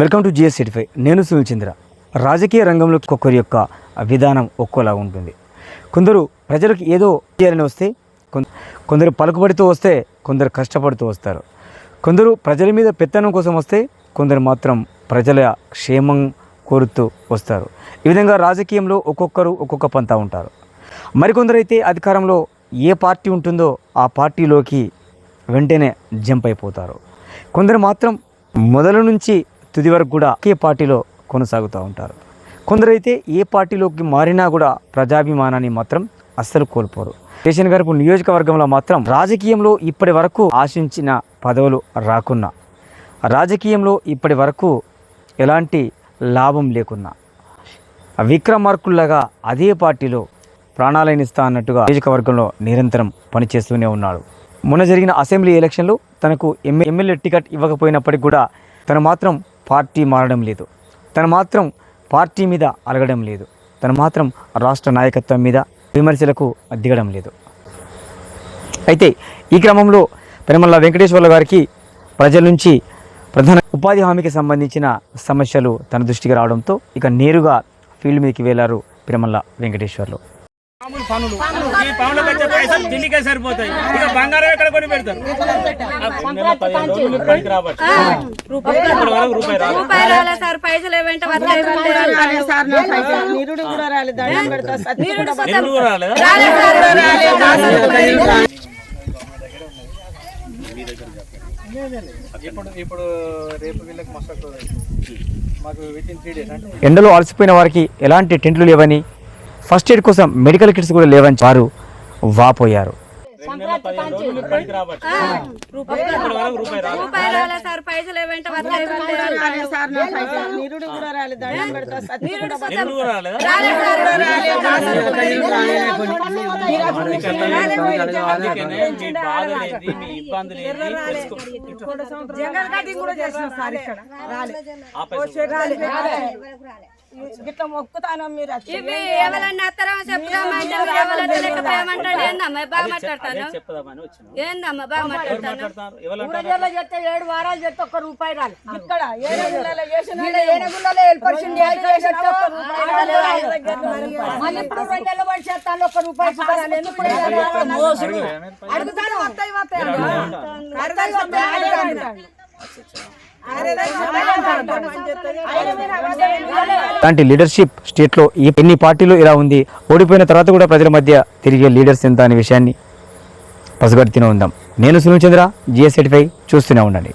Welcome to GS సిటిఫై నేను సునీల్ చంద్ర. రాజకీయ రంగంలో ఒక్కొక్కరి యొక్క విధానం ఒక్కోలా ఉంటుంది. కొందరు ప్రజలకు ఏదో చేయాలని వస్తే కొం- కొందరు పలుకుబడితో వస్తే కొందరు కష్టపడుతూ వస్తారు. కొందరు ప్రజల మీద పెత్తనం కోసం వస్తే కొందరు మాత్రం ప్రజల క్షేమం కోరుతూ వస్తారు. ఈ విధంగా రాజకీయంలో ఒక్కొక్కరు ఒక్కొక్క పంతా ఉంటారు. మరికొందరైతే అధికారంలో ఏ పార్టీ ఉంటుందో ఆ పార్టీలోకి వెంటనే జంప్ అయిపోతారు. కొందరు మాత్రం మొదలు నుంచి తుది వరకు కూడా ఒకే పార్టీలో కొనసాగుతూ ఉంటారు. కొందరైతే ఏ పార్టీలోకి మారినా కూడా ప్రజాభిమానాన్ని మాత్రం అస్సలు కోల్పోరు. కిషన్ గారికి నియోజకవర్గంలో మాత్రం రాజకీయంలో ఇప్పటి వరకు ఆశించిన పదవులు రాకున్నా రాజకీయంలో ఇప్పటి వరకు ఎలాంటి లాభం లేకున్నా విక్రమార్కుల్లాగా అదే పార్టీలో ప్రాణాలను ఇస్తా అన్నట్టుగా నియోజకవర్గంలో నిరంతరం పనిచేస్తూనే ఉన్నాడు. మొన్న జరిగిన అసెంబ్లీ ఎలక్షన్లో తనకు ఎమ్మె ఎమ్మెల్యే టికెట్ ఇవ్వకపోయినప్పటికీ కూడా తను మాత్రం పార్టీ మారడం లేదు. తను మాత్రం పార్టీ మీద అలగడం లేదు. తను మాత్రం రాష్ట్ర నాయకత్వం మీద విమర్శలకు దిగడం లేదు. అయితే ఈ క్రమంలో పెనమల్ల వెంకటేశ్వర్ల గారికి ప్రజల నుంచి ప్రధాన ఉపాధి హామీకి సంబంధించిన సమస్యలు తన దృష్టికి రావడంతో ఇక నేరుగా ఫీల్డ్ మీదకి వెళ్ళారు పెనమల్ల వెంకటేశ్వర్లు. మామూలు పనులు. ఈ పనులకు వచ్చే పైసలు ఢిల్లీకే సరిపోతాయి. ఇక బంగారం ఎక్కడ కొని పెడతారు? ఇప్పుడు ఇప్పుడు రేపు వీళ్ళకి మస్తు మాకు విత్ ఇన్ త్రీ డేస్ అంటే ఎండలో అలసిపోయిన వారికి ఎలాంటి టెంట్లు లేవని ఫస్ట్ ఎయిడ్ కోసం మెడికల్ కిట్స్ కూడా లేవని వారు వాపోయారు. సార్ పైసలు రాలేదు నిరుడు కూడా దండం పెడతా మొక్కుతాను మీరు ఎవరన్నా అత్తరం చెప్తామంటే లేకపోయామంటాడు ఏందమ్మా బాగా అదే మాట్లాడతాను ఏందమ్మా బాగా మాట్లాడతాను చెప్తే ఏడు వారాలు చెప్తే ఒక్క రూపాయి రాలి. ఇక్కడ చేస్తాను ఒక్క రూపాయి అడుగుతాను వస్తాయి వస్తాయి. ఇలాంటి లీడర్షిప్ స్టేట్లో ఈ- ఎన్ని పార్టీలు ఇలా ఉంది ఓడిపోయిన తర్వాత కూడా ప్రజల మధ్య తిరిగే లీడర్స్ ఎంత అనే విషయాన్ని పసిగడుతూనే ఉందాం. నేను సునీల్ చంద్ర జిఎస్ సర్టిఫై చూస్తూనే ఉండండి.